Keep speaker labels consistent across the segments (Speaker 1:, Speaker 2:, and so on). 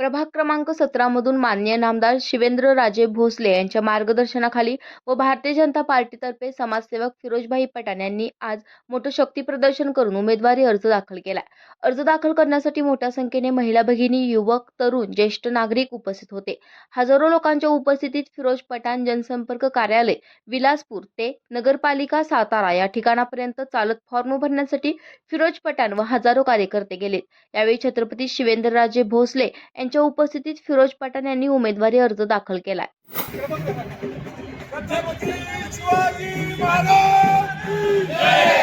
Speaker 1: प्रभाग क्रमांक सतरामधून माननीय नामदार शिवेंद्रराजे भोसले यांच्या मार्गदर्शनाखाली व भारतीय जनता पार्टीतर्फे समाजसेवक फिरोजभाई पठाण यांनी आज मोठं शक्ती प्रदर्शन करून उमेदवारी अर्ज दाखल केला. अर्ज दाखल करण्यासाठी मोठ्या संख्येने महिला भगिनी युवक तरुण ज्येष्ठ नागरिक उपस्थित होते. हजारो लोकांच्या उपस्थितीत फिरोज पठाण जनसंपर्क कार्यालय विलासपूर ते नगरपालिका सातारा या ठिकाणापर्यंत चालत फॉर्म भरण्यासाठी फिरोज पठाण व हजारो कार्यकर्ते गेलेत यावेळी छत्रपती शिवेंद्रराजे भोसले यांच्या उपस्थितीत फिरोज पठाण यांनी उमेदवारी अर्ज दाखल केलाय
Speaker 2: शिवाजी महाराज!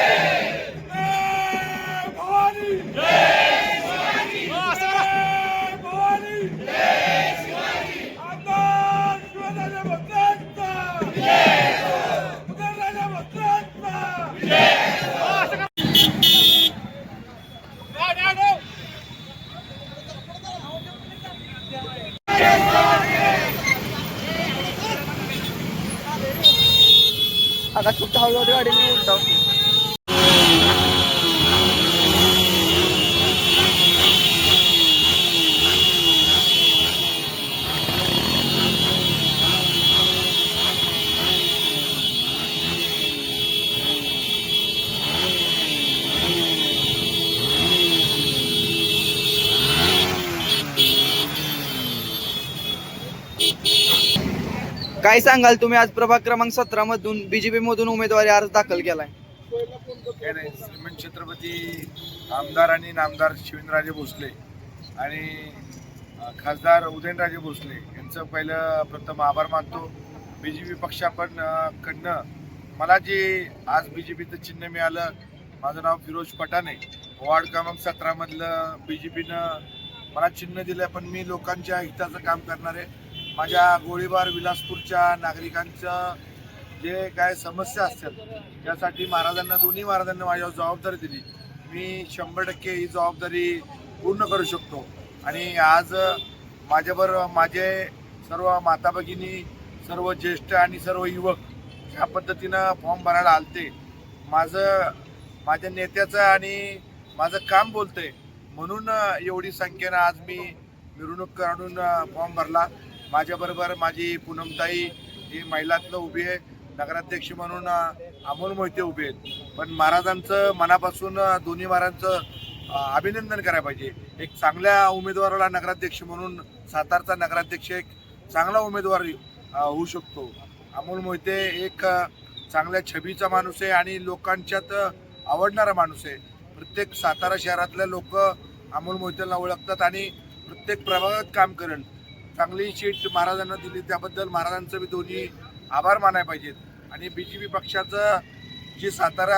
Speaker 2: আকাশ
Speaker 3: করতে হবে ওদের গাড়ি নিয়ে দাও काय सांगाल तुम्ही? आज प्रभाग क्रमांक सतरा मधून बीजेपी मधून उमेदवारी अर्ज दाखल केलाय.
Speaker 2: काय नाही श्रीमंत छत्रपती आमदार आणि नामदार शिवेंद्रराजे भोसले आणि अ, खासदार उदयनराजे भोसले यांचं पहिलं प्रथम आभार मानतो. बी जे पी पक्षापण अ, कडनं मला जे आज बी जे पीचं चिन्ह मिळालं माझं नाव फिरोज पठाण. आहे वॉर्ड क्रमांक सतरामधलं बी जे पीनं मला चिन्ह दिलं पण मी लोकांच्या हिताचं काम करणार आहे माझ्या गोळीबार विलासपूरच्या नागरिकांचं जे काय समस्या असतील त्यासाठी महाराजांना दोन्ही महाराजांना माझ्यावर जबाबदारी दिली. मी शंभर टक्के ही जबाबदारी पूर्ण करू शकतो. आणि आज माझ्यावर माझे सर्व माता भगिनी सर्व ज्येष्ठ आणि सर्व युवक ह्या पद्धतीनं फॉर्म भरायला आलते. माझं माझ्या नेत्याचं आणि माझं काम बोलतंय. म्हणून एवढी संख्येनं आज मी मिरवणूक काढून फॉर्म भरला. माझ्याबरोबर माझी पूनमताई ही महिलातलं उभी आहे नगराध्यक्ष म्हणून अमोल मोहिते उभे आहेत. पण महाराजांचं मनापासून दोन्ही महाराजांचं अभिनंदन करायला पाहिजे. एक चांगल्या उमेदवाराला नगराध्यक्ष म्हणून सातारचा नगराध्यक्ष एक चांगला उमेदवार होऊ शकतो. अमोल मोहिते एक चांगल्या छबीचा माणूस आहे आणि लोकांच्यात आवडणारा माणूस आहे. प्रत्येक सातारा शहरातल्या लोक अमोल मोहितेला ओळखतात आणि प्रत्येक प्रभागात काम करेल. चांगली सीट महाराजांना दिली. त्याबद्दल महाराजांचं मी दोन्ही आभार मानायला पाहिजेत. आणि बी जे पी पक्षाचं जे सातारा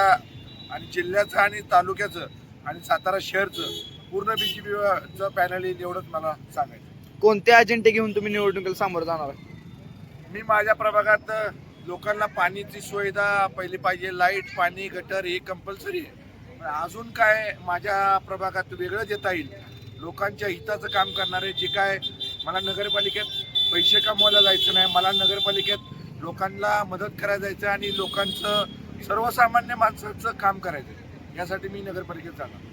Speaker 2: आणि जिल्ह्याचं आणि तालुक्याचं आणि सातारा शहरचं पूर्ण बी जे पीचं पॅनल येईल एवढंच मला सांगायचं.
Speaker 3: कोणते अजेंडे घेऊन तुम्ही निवडणुकीला सामोरं जाणार आहे?
Speaker 2: मी माझ्या प्रभागात लोकांना पाण्याची सुविधा पहिली पाहिजे. लाइट पाणी गटर हे कंपल्सरी आहे. अजून काय माझ्या प्रभागात वेगळं देता येईल? लोकांच्या हिताचं काम करणारे जे काय मला नगरपालिकेत पैसे कमवायला जायचं नाही. मला नगरपालिकेत लोकांना मदत करायला जायचं आणि लोकांचं सर्वसामान्य माणसाचं काम करायचं यासाठी मी नगरपालिकेत जाणार.